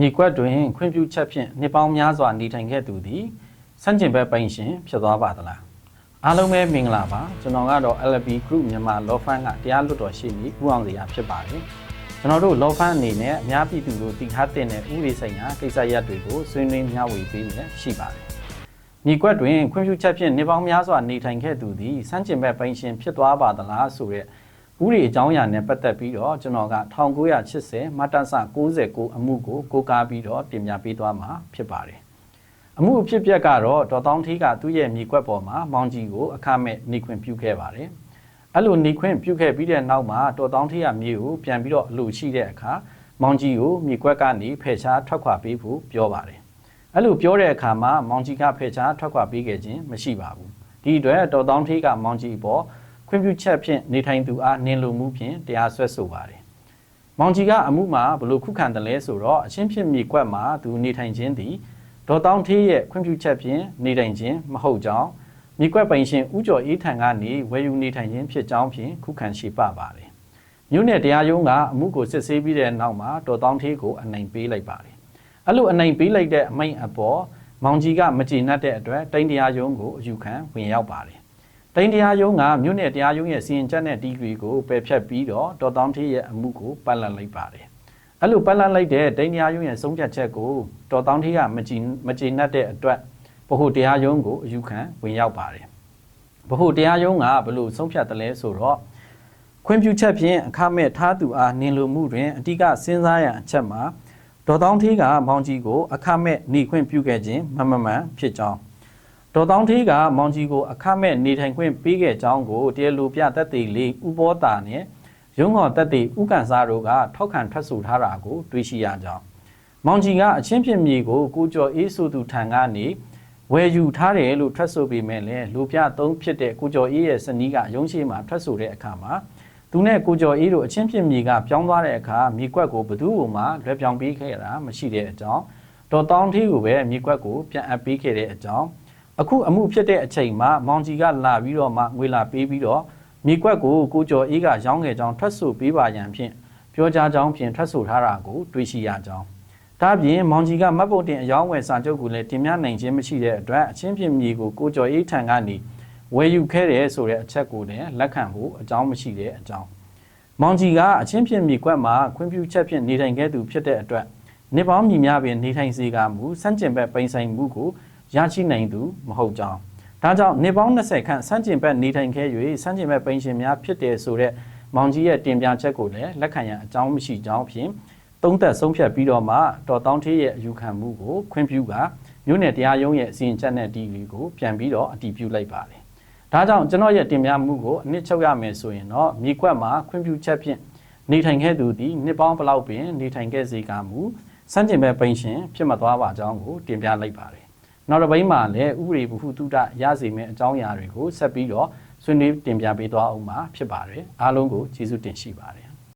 မြေကွက်တွင်ခွင့်ပြုချက်ဖြင့်နှစ်ပေါင်းများစွာနေထိုင်ခဲ့သူသည်စန့်ကျင်ဘက်ပိုင်ရှင်ဖြစ်သွားပါသလားအားလုံးပဲမင်္ဂလာပါကျွန်တော်ကတော့ LB Group မြန်မာ Law Firm ကတရားလွတ်တော်ရှိနေဦးအောင်စရာဖြစ်ပါတယ်ကျွန်တော်တို့ Law Firm အနေနဲ့အများပြည်သူတို့တည်ထားတဲ့ဥပဒေဆိုင်ရာကိစ္စရပ်တွေကိုဆွေးနွေးမျှဝေပေးနေရှိပါတယ်မြေကွက်တွင်ခွင့်ပြုချက်ဖြင့်နှစ်ပေါင်းများစွာနေထိုင်ခဲ့သူသည်စန့်ကျင်ဘက်ပိုင်ရှင်ဖြစ်သွားပါသလားဆိုတဲ့ ဥရီအကြောင်းအရာနဲ့ပတ်သက်ပြီးတော့ကျွန်တော်က1980မတ်တဆ69အမှုကိုကိုးကားပြီးတော့တင်ပြပေးသွားမှာဖြစ်ပါတယ်။အမှုအဖြစ်အပျက်ကတော့ဒေါ်တောင်းထီးကသူ့ရဲ့မြေကွက်ပေါ်မှာမောင်ကြီးကိုအခမဲ့နေခွင့်ပြုခဲ့ပါတယ်။အဲ့လိုနေခွင့်ပြုခဲ့ပြီးတဲ့နောက်မှာဒေါ်တောင်းထီးကမြေကိုပြန်ပြီးတော့အလိုရှိတဲ့အခါမောင်ကြီးကိုမြေကွက်ကနေဖယ်ရှားထွက်ခွာပေးဖို့ပြောပါတယ်။အဲ့လိုပြောတဲ့အခါမှာမောင်ကြီးကဖယ်ရှားထွက်ခွာပေးခဲ့ခြင်းမရှိပါဘူး။ဒီအတွက်ဒေါ်တောင်းထီးကမောင်ကြီးပေါ် ခွင့်ပြုချက်ဖြင့်နေထိုင်သူအားနင်လိုမှုဖြင့်တရားစွဲဆိုပါတယ်။မောင်ကြီးကအမှုမှာဘလို့ခုခံတယ်လဲဆိုတော့အချင်းဖြစ်မြေကွက်မှာသူနေထိုင်ခြင်းသည်ဒေါ်တောင်းထေးရဲ့ခွင့်ပြုချက်ဖြင့်နေထိုင်ခြင်းမဟုတ်ကြောင်းမြေကွက်ပိုင်ရှင်ဥကျော်အေးထံကနေဝယ်ယူနေထိုင်ခြင်းဖြစ်ကြောင်းဖြင့်ခုခံရှိပပါတယ်။မြို့နယ်တရားရုံးကအမှုကိုစစ်ဆေးပြီးတဲ့နောက်မှာဒေါ်တောင်းထေးကိုအနိုင်ပေးလိုက်ပါတယ်။အဲ့လိုအနိုင်ပေးလိုက်တဲ့အမိန့်အပေါ်မောင်ကြီးကမကျေနပ်တဲ့အတွက်တိုင်းတရားရုံးကိုအယူခံဝင်ရောက်ပါတယ် တိုင်းတရားရုံးကမြို့နယ်တရားရုံးရဲ့စီရင်ချက်နဲ့ဒီဂရီကိုပယ်ဖျက်ပြီးတော့ဒေါ်တောင်းထေးရဲ့အမှုကိုပတ်လည်လိုက်ပါတယ်။အဲ့လိုပတ်လည်လိုက်တဲ့တိုင်းတရားရုံးရဲ့ဆုံးဖြတ်ချက်ကိုဒေါ်တောင်းထေးကမကြည်မကြည်နပ်တဲ့အတွက်ဗဟိုတရားရုံးကိုအယူခံဝင်ရောက်ပါတယ်။ဗဟိုတရားရုံးကဘလို့ဆုံးဖြတ်တယ်လဲဆိုတော့ခွင့်ပြုချက်ဖြင့်အခမဲ့ထားသူအားနင်လိုမှုတွင်အတိကစဉ်းစားရန်အချက်မှာဒေါ်တောင်းထေးကမောင်ကြီးကိုအခမဲ့နေခွင့်ပြုခဲ့ခြင်းမမမှန်ဖြစ်ကြောင်း ဒေါ်တောင်းထေးကမောင်ကြီးကိုအခမဲ့နေထိုင်ခွင့်ပေးခဲ့ကြောင်းကိုတရားလိုပြသက်သေလေးဥပောတာနဲ့ရုံးတော်သက်သေဥကန်စားတို့ကထောက်ခံထွက်ဆိုထားတာကိုတွေ့ရှိရကြောင်းမောင်ကြီးကအချင်းဖြစ်မြေကိုကိုကျော်အေးဆိုသူထံကနေဝယ်ယူထားတယ်လို့ထွက်ဆိုပေမဲ့လည်းလူပြသုံးဖြစ်တဲ့ကိုကျော်အေးရဲ့စနီးကရုံးရှိမှာထွက်ဆိုတဲ့အခါမှာသူနဲ့ကိုကျော်အေးတို့အချင်းဖြစ်မြေကပြောင်းသွားတဲ့အခါမြေကွက်ကိုဘသူ့ဘုံမှာလွယ်ပြောင်းပေးခဲ့တာမရှိတဲ့အကြောင်းဒေါ်တောင်းသေးကိုပဲမြေကွက်ကိုပြန်အပ်ပေးခဲ့တဲ့အကြောင်း အခုအမှုဖြစ်တဲ့အချိန်မှာမောင်ကြီးကလာပြီးတော့မှငွေလာပေးပြီးတော့မြေကွက်ကိုကိုကျော်အေးကရောင်းခဲ့ကြောင်းထွက်ဆိုပေးပါရန်ဖြင့်ပြောကြားကြောင်းဖြင့်ထွက်ဆိုထားတာကိုတွေ့ရှိရကြောင်းဒါပြင်မောင်ကြီးကမတ်ပုတ်တင်အယောင်းဝယ်စာချုပ်ကိုလည်းတင်ပြနိုင်ခြင်းမရှိတဲ့အတွက်အချင်းပြမြေကိုကိုကျော်အေးထံကနေဝယ်ယူခဲ့တယ်ဆိုတဲ့အချက်ကိုလည်းလက်ခံဖို့အကြောင်းမရှိတဲ့အကြောင်းမောင်ကြီးကအချင်းပြမြေကွက်မှာခွင့်ပြုချက်ဖြင့်နေထိုင်ခဲ့သူဖြစ်တဲ့အတွက်နေပေါင်းမြည်များပင်နေထိုင်စေကမူစန့်ကျင်ဘက်ပိန်ဆိုင်မှုကို ရရှိနိုင်သူမဟုတ်ကြောင်းဒါကြောင့်နေပေါင်း20ခန့်စန့်ကျင်ဘက်နေထိုင်ခဲ့၍စန့်ကျင်ဘက်ပိန်ရှင်များဖြစ်တယ်ဆိုတဲ့မောင်ကြီးရဲ့တင်ပြချက်ကိုလည်းလက်ခံရန်အကြောင်းမရှိကြောင်းဖြင့်သုံးသက်ဆုံးဖြတ်ပြီးတော့မှတော်တောင်းထေးရဲ့အယူခံမှုကိုခွင့်ပြုကမြို့နယ်တရားရုံးရဲ့အစီရင်ချက်နဲ့ဒီဂရီကိုပြန်ပြီးတော့အတည်ပြုလိုက်ပါတယ်။ဒါကြောင့်ကျွန်တော်ရဲ့တင်ပြမှုကိုအနစ်ချုပ်ရမယ်ဆိုရင်တော့မြေခွက်မှာခွင့်ပြုချက်ဖြင့်နေထိုင်ခဲ့သူသည်နှစ်ပေါင်းဘလောက်ပင် နေထိုင်ခဲ့စေကမူစန့်ကျင်ဘက်ပိန်ရှင်ဖြစ်မသွားပါကြောင်းကိုတင်ပြလိုက်ပါတယ်။ နောက်တစ်ပိုင်းမှာလည်းဥပဒေဘုဟုတုဒရစေမယ့်အကြောင်းအရာတွေကိုဆက်ပြီးတော့ဆွေးနွေးတင်ပြပေးသွားအောင်မှာဖြစ်ပါတယ်။အားလုံးကိုကျေးဇူးတင်ရှိပါတယ်